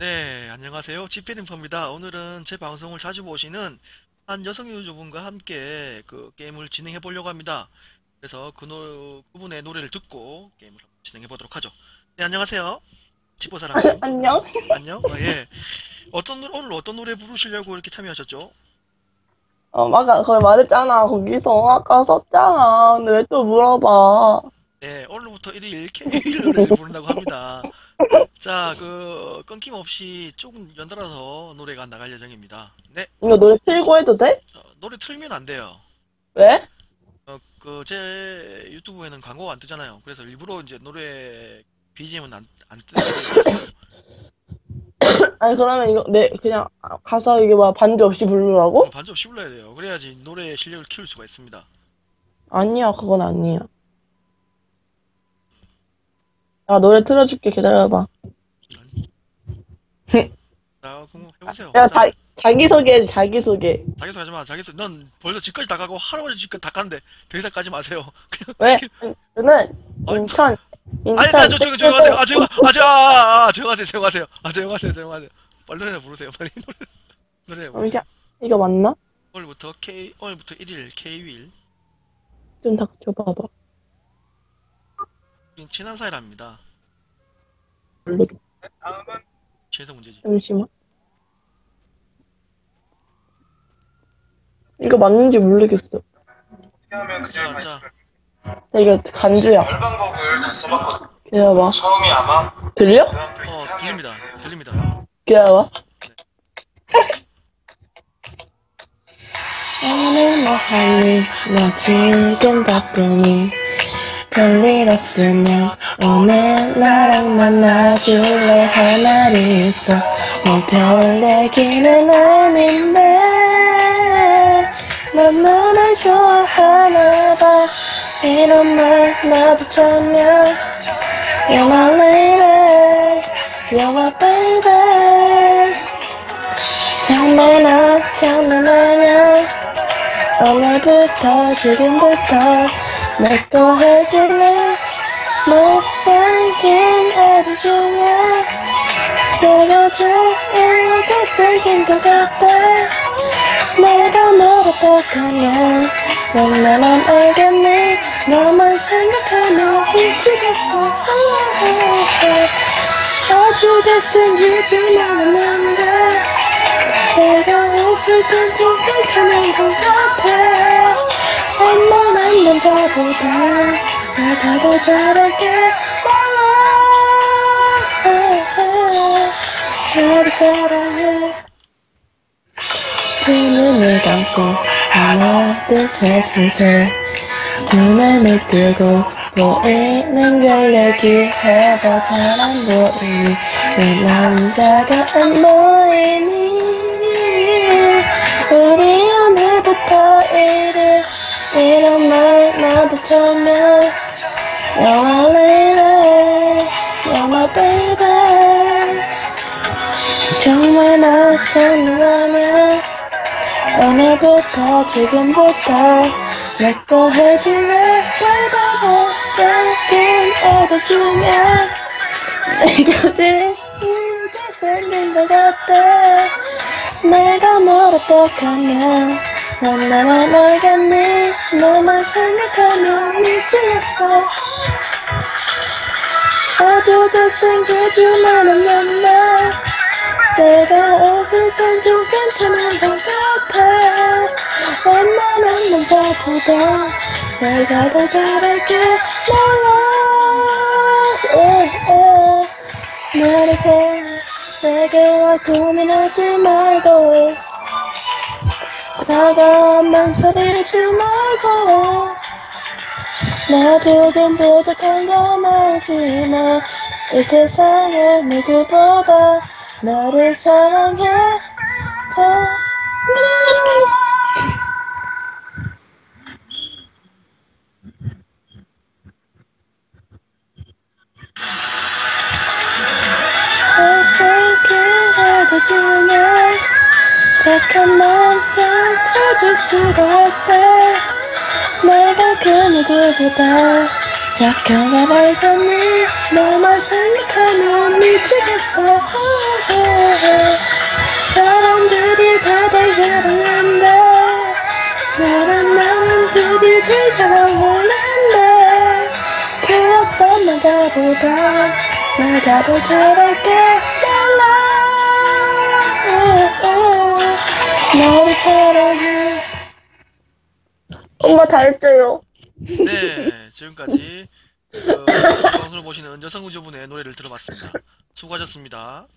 네, 안녕하세요. 지필인포입니다. 오늘은 제 방송을 자주 보시는 한 여성 유저분과 함께 그 게임을 진행해 보려고 합니다. 그래서 그 노, 그분의 노래를 듣고 게임을 진행해 보도록 하죠. 네, 안녕하세요. 치보사랑님. 안녕? 안녕. 어, 예. 어떤 노래, 오늘 어떤 노래 부르시려고 이렇게 참여하셨죠? 어, 아까 그걸 말했잖아. 거기서 아까 썼잖아. 근데 왜 또 물어봐? 네, 오늘부터 1일 K1 노래를 부른다고 합니다. 자, 그 끊김없이 조금 연달아서 노래가 나갈 예정입니다. 네, 이거 노래 틀고 해도 돼? 어, 노래 틀면 안 돼요. 왜? 어, 그, 제 유튜브에는 광고가 안 뜨잖아요. 그래서 일부러 이제 노래 BGM은 안, 안 뜨겠어요. 아니, 그러면 이거, 내, 그냥, 가서 이게 막 반주 없이 부르라고? 어, 반주 없이 불러야 돼요. 그래야지 노래의 실력을 키울 수가 있습니다. 아니야, 그건 아니야. 야, 노래 틀어줄게. 기다려봐. 자, 그럼 해보세요. 야, 자, 자, 자기 소개, 자기 소개. 자기소개 하지 마, 자기소개. 넌 벌써 집까지 다 가고 할아버지 집까지 다 갔는데 더 이상 가지 마세요. 그냥, 왜? 저는 아니, 인천, 아니. 나, 저, 조용, 조용하세요. 아, 조용, 아, 조, 아, 아, 조용하세요, 조용하세요. 아, 조용하세요, 조용하세요. 빨리 노래 부르세요, 빨리 노래. 노래. 이게, 이거 맞나? 오늘부터 K, 오늘부터 1일 K-윌. 좀 닥쳐봐봐. 우린 친한 사이랍니다. 취해서 문제지. 잠시만. 이거 맞는지 모르겠어. 하면 그게 자, 자, 이거 간주야. 열 방법을 다 써봤거든. 기다려봐. 처음이 아마 들려? 고등학교 어, 2학년 들립니다. 들립니다. 기다려봐. 오늘 뭐 하니? 나 지금 바쁘니? 별일 없으면 오늘 나랑 만나줄래? 할 말이 있어. 뭐별 얘기는 아닌데. 넌 너를 좋아하나 봐. 이런 말 나도 전혀. You're my lady, you're my baby. 장난아, 장난 아냐. 오늘부터, 지금부터, 내거 해줄래? 못생긴 애들 중에, 내가 제일 잘생긴 것 같아. 내가 뭐라고 하면, 넌 나만 알겠니? 너만 생각하면 미치겠어. 아주 잘생기지만은 않은데, 내가 웃을 땐좀 괜찮은 것 같아. 웬만한 남자보다 내가 더 잘할게. 몰라. 나를 사랑해. 두 눈을 감고 하나 둘셋 셋 눈을 뜨고 보이는 걸 얘기해봐 잘안 보이니 왜 남자가 안 보이니 우리 전혀 You're lady You're my baby 정말 나 장난하냐 오늘부터 지금부터 내거 해줄래? 못생긴 애들 중에 내가 제일 잘생긴 것 같아. 내가 뭘 어떡하면 넌 나만 알겠니 너만 생각하면 미치겠어. 아주 잘생겨주만은 만나. 내가 웃을 땐 좀 괜찮은 것 같아. 웬만한 남자보다 내가 더 잘할게. 몰라. 오, 오. 나를 사랑해 내게 고민하지 말고 맘소리를 듣지 말고 나 조금 부족한 건 알지만 이 세상에 누구보다 나를 사랑해 더 어색해 중 남자 찾을 수가 없대. 내가 그 누구보다 걸 알잖니 너만 생각하면 미치겠어. 사람들이 다들 사랑한대 너랑 나는 둘이 사랑하는데 그 어떤 나가보다 더 잘할게. 랄라 너를 사랑해 엄마 다 했어요 네, 지금까지 그 방송을 보시는 여성우주분의 노래를 들어봤습니다. 수고하셨습니다.